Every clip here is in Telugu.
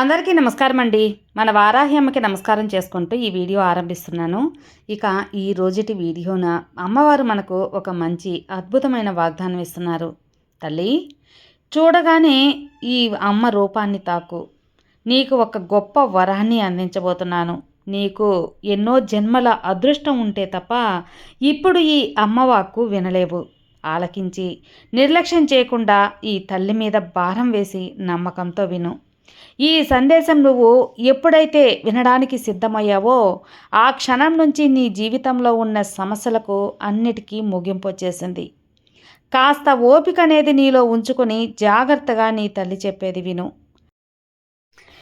అందరికీ నమస్కారం అండి మన వారాహి అమ్మకి నమస్కారం చేసుకుంటూ ఈ వీడియో ఆరంభిస్తున్నాను. ఇక ఈ రోజుటి వీడియోన అమ్మవారు మనకు ఒక మంచి అద్భుతమైన వాగ్దానం ఇస్తున్నారు. తల్లి చూడగానే ఈ అమ్మ రూపాన్ని తాకు. నీకు ఒక గొప్ప వరాన్ని అందించబోతున్నాను. నీకు ఎన్నో జన్మల అదృష్టం ఉంటే తప్ప ఇప్పుడు ఈ అమ్మవాక్కు వినలేవు. ఆలకించి నిర్లక్ష్యం చేయకుండా ఈ తల్లి మీద భారం వేసి నమ్మకంతో విను. ఈ సందేశం నువ్వు ఎప్పుడైతే వినడానికి సిద్ధమయ్యావో ఆ క్షణం నుంచి నీ జీవితంలో ఉన్న సమస్యలకు అన్నిటికీ ముగింపు వచ్చేసింది. కాస్త ఓపిక అనేది నీలో ఉంచుకొని జాగ్రత్తగా నీ తల్లి చెప్పేది విను.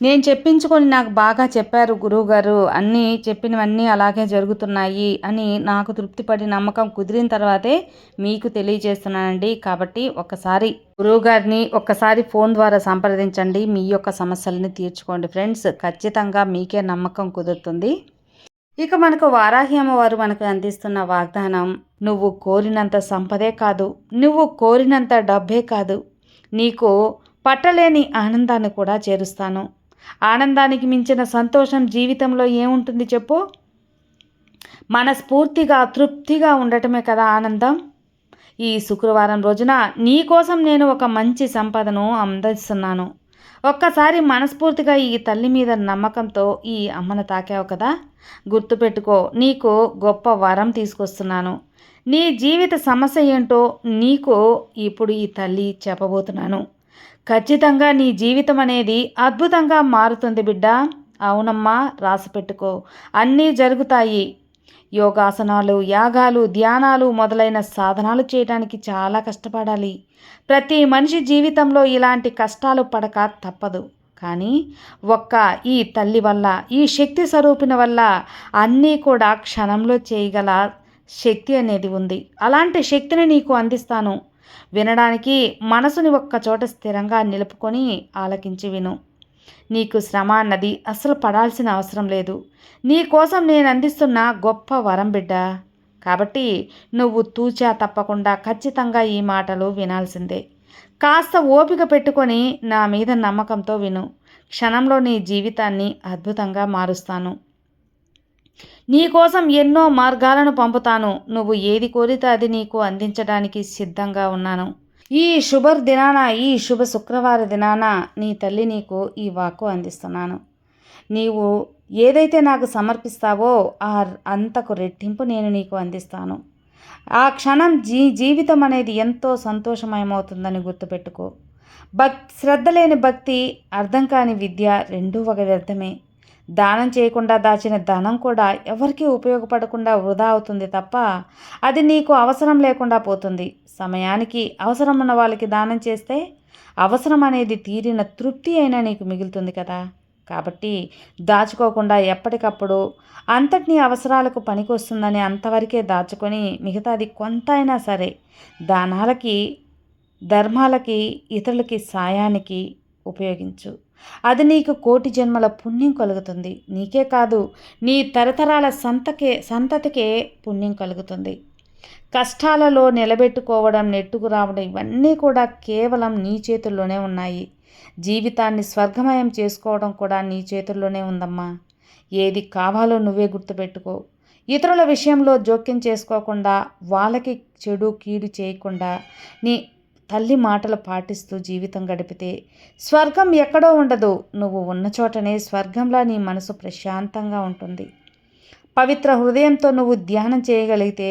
నేను చెప్పించుకొని నాకు బాగా చెప్పారు గురువుగారు. అన్నీ చెప్పినవన్నీ అలాగే జరుగుతున్నాయి అని నాకు తృప్తిపడి నమ్మకం కుదిరిన తర్వాతే మీకు తెలియజేస్తున్నానండి. కాబట్టి ఒకసారి గురువుగారిని ఒక్కసారి ఫోన్ ద్వారా సంప్రదించండి. మీ యొక్క సమస్యలని తీర్చుకోండి ఫ్రెండ్స్. ఖచ్చితంగా మీకే నమ్మకం కుదురుతుంది. ఇక మనకు వారాహి అమ్మవారు మనకు అందిస్తున్న వాగ్దానం నువ్వు కోరినంత సంపదే కాదు. నువ్వు కోరినంత డబ్బే కాదు. నీకు పట్టలేని ఆనందాన్ని కూడా చేరుస్తాను. ఆనందానికి మించిన సంతోషం జీవితంలో ఏముంటుంది చెప్పు? మనస్ఫూర్తిగా తృప్తిగా ఉండటమే కదా ఆనందం. ఈ శుక్రవారం రోజున నీ కోసం నేను ఒక మంచి సంపదను అందిస్తున్నాను ఒక్కసారి మనస్ఫూర్తిగా ఈ తల్లి మీద నమ్మకంతో ఈ అమ్మను తాకావు కదా? గుర్తుపెట్టుకో నీకు గొప్ప వరం తీసుకొస్తున్నాను. నీ జీవిత సమస్య ఏంటో నీకు ఇప్పుడు ఈ తల్లి చెప్పబోతున్నాను. ఖచ్చితంగా నీ జీవితం అనేది అద్భుతంగా మారుతుంది బిడ్డ. అవునమ్మా రాసి పెట్టుకో. అన్నీ జరుగుతాయి. యోగాసనాలు యాగాలు ధ్యానాలు మొదలైన సాధనాలు చేయడానికి చాలా కష్టపడాలి. ప్రతి మనిషి జీవితంలో ఇలాంటి కష్టాలు పడక తప్పదు. కానీ ఒక్క ఈ తల్లి వల్ల ఈ శక్తి స్వరూపిన వల్ల అన్నీ కూడా క్షణంలో చేయగల శక్తి అనేది ఉంది. అలాంటి శక్తిని నీకు అందిస్తాను. వినడానికి మనసుని ఒక్కచోట స్థిరంగా నిలుపుకొని ఆలకించి విను. నీకు శ్రమ అన్నది అసలు పడాల్సిన అవసరం లేదు. నీ కోసం నేను అందిస్తున్న గొప్ప వరం బిడ్డ. కాబట్టి నువ్వు తూచా తప్పకుండా ఖచ్చితంగా ఈ మాటలు వినాల్సిందే. కాస్త ఓపిక పెట్టుకొని నా మీద నమ్మకంతో విను. క్షణంలో నీ జీవితాన్ని అద్భుతంగా మారుస్తాను. నీకోసం ఎన్నో మార్గాలను పంపుతాను. నువ్వు ఏది కోరితే అది నీకు అందించడానికి సిద్ధంగా ఉన్నాను. ఈ శుభ దినాన ఈ శుభ శుక్రవార దినాన నీ తల్లి నీకు ఈ వాక్కు అందిస్తున్నాను. నీవు ఏదైతే నాకు సమర్పిస్తావో ఆ అంతకు రెట్టింపు నేను నీకు అందిస్తాను. ఆ క్షణం జీ జీవితం అనేది ఎంతో సంతోషమయమవుతుందని గుర్తుపెట్టుకో. భక్ శ్రద్ధ లేని భక్తి అర్థం కాని విద్య రెండూ ఒక వ్యర్థమే. దానం చేయకుండా దాచిన ధనం కూడా ఎవరికీ ఉపయోగపడకుండా వృధా అవుతుంది తప్ప అది నీకు అవసరం లేకుండా పోతుంది. సమయానికి అవసరం ఉన్న వాళ్ళకి దానం చేస్తే అవసరం అనేది తీరిన తృప్తి అయినా నీకు మిగులుతుంది కదా. కాబట్టి దాచుకోకుండా ఎప్పటికప్పుడు అంతటినీ అవసరాలకు పనికొస్తుందని అంతవరకే దాచుకొని మిగతాది కొంత అయినా సరే దానాలకి ధర్మాలకి ఇతరులకి సాయానికి ఉపయోగించు. అది నీకు కోటి జన్మల పుణ్యం కలుగుతుంది. నీకే కాదు నీ తరతరాల సంతకే సంతతికే పుణ్యం కలుగుతుంది. కష్టాలలో నిలబెట్టుకోవడం నెట్టుకు రావడం ఇవన్నీ కూడా కేవలం నీ చేతుల్లోనే ఉన్నాయి. జీవితాన్ని స్వర్గమయం చేసుకోవడం కూడా నీ చేతుల్లోనే ఉందమ్మా. ఏది కావాలో నువ్వే గుర్తుపెట్టుకో. ఇతరుల విషయంలో జోక్యం చేసుకోకుండా వాళ్ళకి చెడు కీడు చేయకుండా నీ తల్లి మాటలు పాటిస్తూ జీవితం గడిపితే స్వర్గం ఎక్కడో ఉండదు. నువ్వు ఉన్న చోటనే స్వర్గంలా నీ మనసు ప్రశాంతంగా ఉంటుంది. పవిత్ర హృదయంతో నువ్వు ధ్యానం చేయగలిగితే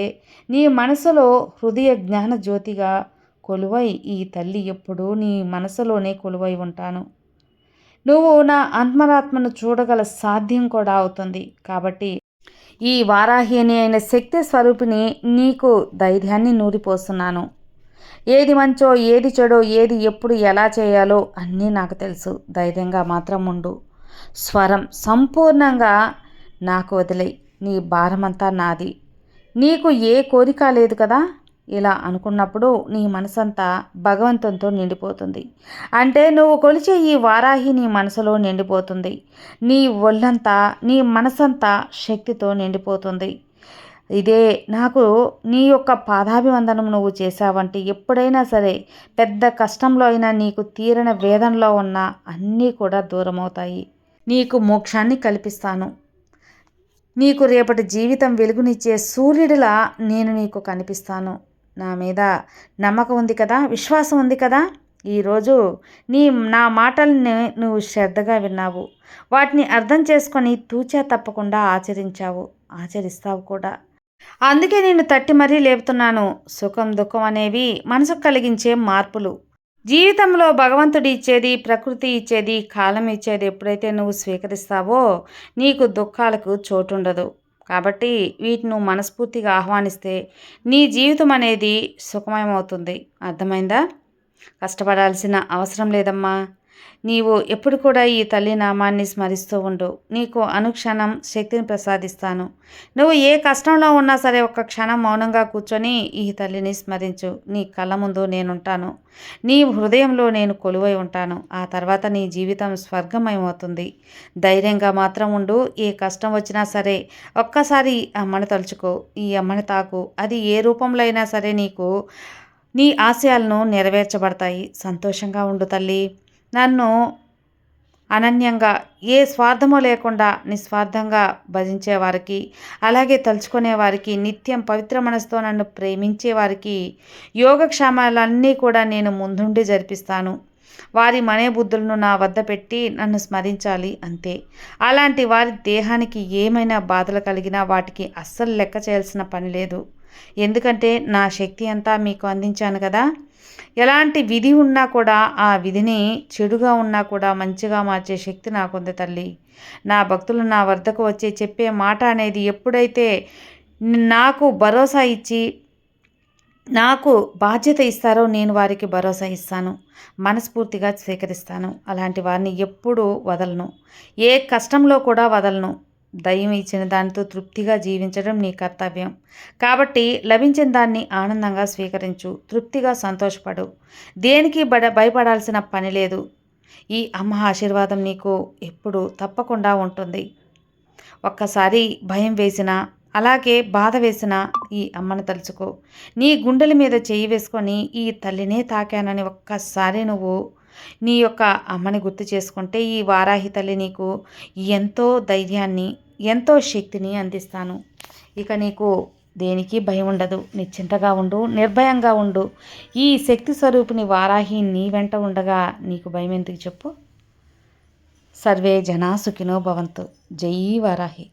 నీ మనసులో హృదయ జ్ఞాన జ్యోతిగా కొలువై ఈ తల్లి ఎప్పుడూ నీ మనసులోనే కొలువై ఉంటాను. నువ్వు నా ఆత్మరాత్మను చూడగల సాధ్యం కూడా అవుతుంది. కాబట్టి ఈ వారాహిని అయిన శక్తి స్వరూపిణి నీకు ధైర్యాన్ని నూరిపోస్తున్నాను. ఏది మంచో ఏది చెడో ఏది ఎప్పుడు ఎలా చేయాలో అన్నీ నాకు తెలుసు. ధైర్యంగా మాత్రం ఉండు. స్వరం సంపూర్ణంగా నాకు వదిలే నీ భారమంతా నాది. నీకు ఏ కోరిక లేదు కదా? ఇలా అనుకున్నప్పుడు నీ మనసంతా భగవంతునితో నిండిపోతుంది. అంటే నువ్వు కొలిచే ఈ వారాహి నీ మనసులో నిండిపోతుంది. నీ ఒళ్ళంతా నీ మనసంతా శక్తితో నిండిపోతుంది. ఇదే నాకు నీ యొక్క పాదాభివందనం నువ్వు చేశావంటే ఎప్పుడైనా సరే పెద్ద కష్టంలో అయినా నీకు తీరిన వేదనలో ఉన్న అన్నీ కూడా దూరమవుతాయి. నీకు మోక్షాన్ని కల్పిస్తాను. నీకు రేపటి జీవితం వెలుగునిచ్చే సూర్యుడిలా నేను నీకు కనిపిస్తాను. నా మీద నమ్మకం ఉంది కదా? విశ్వాసం ఉంది కదా? ఈరోజు నీ నా మాటల్ని నువ్వు శ్రద్ధగా విన్నావు. వాటిని అర్థం చేసుకొని తూచా తప్పకుండా ఆచరించావు. ఆచరిస్తావు కూడా. అందుకే నేను తట్టి మరీ లేపుతున్నాను. సుఖం దుఃఖం అనేవి మనసుకు కలిగించే మార్పులు. జీవితంలో భగవంతుడు ఇచ్చేది ప్రకృతి ఇచ్చేది కాలం ఇచ్చేది ఎప్పుడైతే నువ్వు స్వీకరిస్తావో నీకు దుఃఖాలకు చోటుండదు. కాబట్టి వీటిని మనస్ఫూర్తిగా ఆహ్వానిస్తే నీ జీవితం అనేది సుఖమయమవుతుంది. అర్థమైందా? కష్టపడాల్సిన అవసరం లేదమ్మా. నీవు ఎప్పుడు కూడా ఈ తల్లి నామాన్ని స్మరిస్తూ ఉండు. నీకు అనుక్షణం శక్తిని ప్రసాదిస్తాను. నువ్వు ఏ కష్టంలో ఉన్నా సరే ఒక్క క్షణం మౌనంగా కూర్చొని ఈ తల్లిని స్మరించు. నీ కళ్ళ ముందు నేనుంటాను. నీ హృదయంలో నేను కొలువై ఉంటాను. ఆ తర్వాత నీ జీవితం స్వర్గమయమవుతుంది. ధైర్యంగా మాత్రం ఉండు. ఏ కష్టం వచ్చినా సరే ఒక్కసారి అమ్మని తలుచుకో. ఈ అమ్మని తాకు. అది ఏ రూపంలో అయినా సరే నీకు నీ ఆశయాలను నెరవేర్చబడతాయి. సంతోషంగా ఉండు తల్లి. నన్ను అనన్యంగా ఏ స్వార్థమో లేకుండా నిస్వార్థంగా భజించే వారికి అలాగే తలుచుకునే వారికి నిత్యం పవిత్ర మనసుతో నన్ను ప్రేమించే వారికి యోగక్షేమాలన్నీ కూడా నేను ముందుండి జరిపిస్తాను. వారి మనే బుద్ధులను నా వద్ద పెట్టి నన్ను స్మరించాలి అంతే. అలాంటి వారి దేహానికి ఏమైనా బాధలు కలిగినా వాటికి అస్సలు లెక్క చేయాల్సిన పని లేదు. ఎందుకంటే నా శక్తి అంతా మీకు అందించాను కదా. ఎలాంటి విధి ఉన్నా కూడా ఆ విధిని చెడుగా ఉన్నా కూడా మంచిగా మార్చే శక్తి నాకుంది తల్లి. నా భక్తులు నా వద్దకు వచ్చి చెప్పే మాట అనేది ఎప్పుడైతే నాకు భరోసా ఇచ్చి నాకు బాధ్యత ఇస్తారో నేను వారికి భరోసా ఇస్తాను. మనస్ఫూర్తిగా స్వీకరిస్తాను. అలాంటి వారిని ఎప్పుడూ వదలను. ఏ కష్టంలో కూడా వదలను. దయ్యం ఇచ్చిన దానితో తృప్తిగా జీవించడం నీ కర్తవ్యం. కాబట్టి లభించిన దాన్ని ఆనందంగా స్వీకరించు తృప్తిగా సంతోషపడు. దేనికి బడ భయపడాల్సిన పని లేదు. ఈ అమ్మ ఆశీర్వాదం నీకు ఎప్పుడు తప్పకుండా ఉంటుంది. ఒక్కసారి భయం వేసిన అలాగే బాధ వేసిన ఈ అమ్మను తలుచుకో. నీ గుండెల మీద చేయి వేసుకొని ఈ తల్లినే తాకానని ఒక్కసారి నువ్వు నీ యొక్క అమ్మని గుర్తు చేసుకుంటే ఈ వారాహి తల్లి నీకు ఎంతో ధైర్యాన్ని ఎంతో శక్తిని అందిస్తాను. ఇక నీకు దేనికి భయం ఉండదు. నిశ్చింతగా ఉండు నిర్భయంగా ఉండు. ఈ శక్తి స్వరూపిణి వారాహి నీ వెంట ఉండగా నీకు భయం ఎందుకు చెప్పు? సర్వే జనా సుఖినో భవంతు. జై వారాహి.